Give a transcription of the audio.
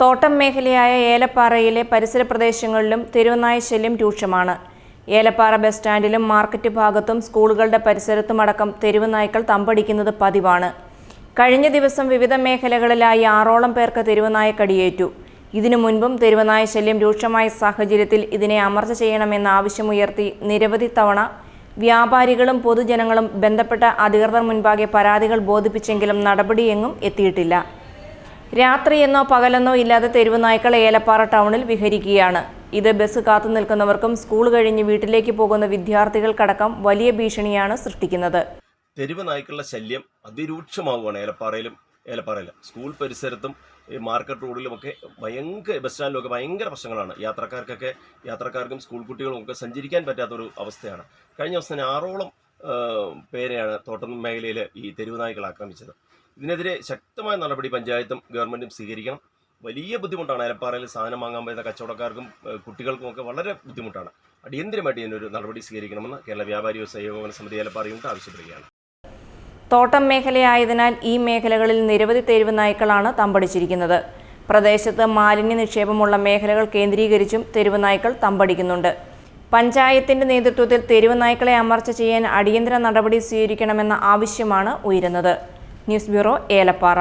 തോട്ടം മേഖലയായ ഏലപ്പാറയിലെ പരിസര പ്രദേശങ്ങളിലും തെരുവനായശല്യം രൂക്ഷമാണ്. ഏലപ്പാറ ബസ് സ്റ്റാൻഡിലും മാർക്കറ്റ് ഭാഗത്തും സ്കൂളുകളുടെ പരിസരത്തുമടക്കം തെരുവുനായ്ക്കൾ തമ്പടിക്കുന്നത് പതിവാണ്. കഴിഞ്ഞ ദിവസം വിവിധ മേഖലകളിലായി ആറോളം പേർക്ക് തെരുവുനായ കടിയേറ്റു ഇതിനു മുൻപും തെരുവനായ ശല്യം രൂക്ഷമായ സാഹചര്യത്തിൽ ഇതിനെ അമർച്ച ചെയ്യണമെന്ന ആവശ്യമുയർത്തി നിരവധി തവണ വ്യാപാരികളും പൊതുജനങ്ങളും ബന്ധപ്പെട്ട അധികൃതർ മുൻപാകെ പരാതികൾ ബോധിപ്പിച്ചെങ്കിലും നടപടിയെങ്ങും എത്തിയിട്ടില്ല. രാത്രിയെന്നോ പകലെന്നോ ഇല്ലാതെ തെരുവ് നായ്ക്കൾ ഏലപ്പാറ ടൗണിൽ വിഹരിക്കുകയാണ്. ഇത് ബസ് കാത്തു നിൽക്കുന്നവർക്കും സ്കൂൾ കഴിഞ്ഞ് വീട്ടിലേക്ക് പോകുന്ന വിദ്യാർത്ഥികൾക്കടക്കം വലിയ ഭീഷണിയാണ് സൃഷ്ടിക്കുന്നത്. തെരുവ് നായ്ക്കളുടെ ശല്യം അതിരൂക്ഷമാവുകയാണ് ഏലപ്പാറയിലും ഏലപ്പാറയിലും. സ്കൂൾ പരിസരത്തും ഈ മാർക്കറ്റ് റോഡിലുമൊക്കെ ഭയങ്കര ബസ് സ്റ്റാൻഡിലൊക്കെ ഭയങ്കര പ്രശ്നങ്ങളാണ്. യാത്രക്കാർക്കൊക്കെ യാത്രക്കാർക്കും സ്കൂൾ കുട്ടികളും ഒക്കെ സഞ്ചരിക്കാൻ പറ്റാത്തൊരു അവസ്ഥയാണ്. കഴിഞ്ഞ ദിവസം ആറോളം പേരെയാണ് തോട്ടം മേഖലയിൽ ഈ തെരുവ് നായ്ക്കൾ ആക്രമിച്ചത്. ഇതിനെതിരെ ശക്തമായ നടപടി പഞ്ചായത്തും ഗവൺമെന്റും സ്വീകരിക്കണം. വലിയ ബുദ്ധിമുട്ടാണ് ഏലപ്പാറയിൽ സാധനം വാങ്ങാൻ പറ്റുന്ന കച്ചവടക്കാർക്കും കുട്ടികൾക്കും ഒക്കെ വളരെ ബുദ്ധിമുട്ടാണ്. അടിയന്തരമായിട്ട് ഇതിനൊരു നടപടി സ്വീകരിക്കണമെന്ന് കേരള വ്യാപാരി വ്യവസായ ഏകോപന സമിതി ഏലപ്പാറയുണ്ട് ആവശ്യപ്പെടുകയാണ്. തോട്ടം മേഖലയായതിനാൽ ഈ മേഖലകളിൽ നിരവധി തെരുവ് നായ്ക്കളാണ് തമ്പടിച്ചിരിക്കുന്നത്. പ്രദേശത്ത് മാലിന്യ നിക്ഷേപമുള്ള മേഖലകൾ കേന്ദ്രീകരിച്ചും തെരുവ് നായ്ക്കൾ തമ്പടിക്കുന്നുണ്ട്. പഞ്ചായത്തിന്റെ നേതൃത്വത്തിൽ തെരുവ് നായ്ക്കളെ അമർച്ച ചെയ്യാൻ അടിയന്തര നടപടി സ്വീകരിക്കണമെന്ന ആവശ്യമാണ് ഉയരുന്നത്. News bureau Elappara.